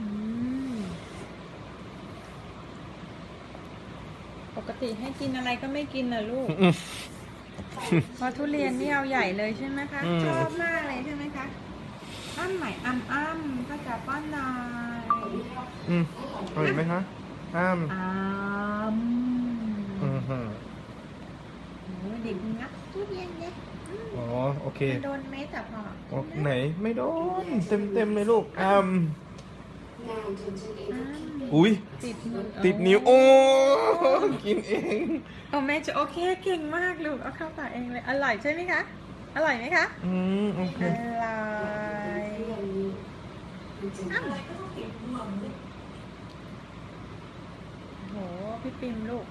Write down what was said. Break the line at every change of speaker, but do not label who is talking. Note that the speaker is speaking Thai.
อืมปกติให้กินอะไรก็ไม่กินนะลูก
อืม
พอทุเรียนนี่เอาใหญ่เลยใช่ไหมคะ
อืม
ชอบมากเลยใช่ไหมคะ อ้ำใหม่อ้ำอ้ำก็จะป้อนหน่อย
อืมเอาอีกไหมคะอ้าม
อ้ำ
อืมฮึ
โอ้ย เด็กงับทุเรียนเนี่ย
อ๋อโอเค
มันโดนเม็ดแต่พอ
โอ้ไหนไม่โดนเต็มเต็มๆเลยลูกอ้าม
อ้ำ
อุ้ย
ติดมือ
ติดนิ้วโอ้กินเอง
เอาแม่จะโอเคเก่งมากลูกเอาเข้าปากเองเลยอร่อยใช่ไหมคะอร่อยไหมคะ
อืมโอเค
อร่อยอ้ำโหพี่ปิมลูก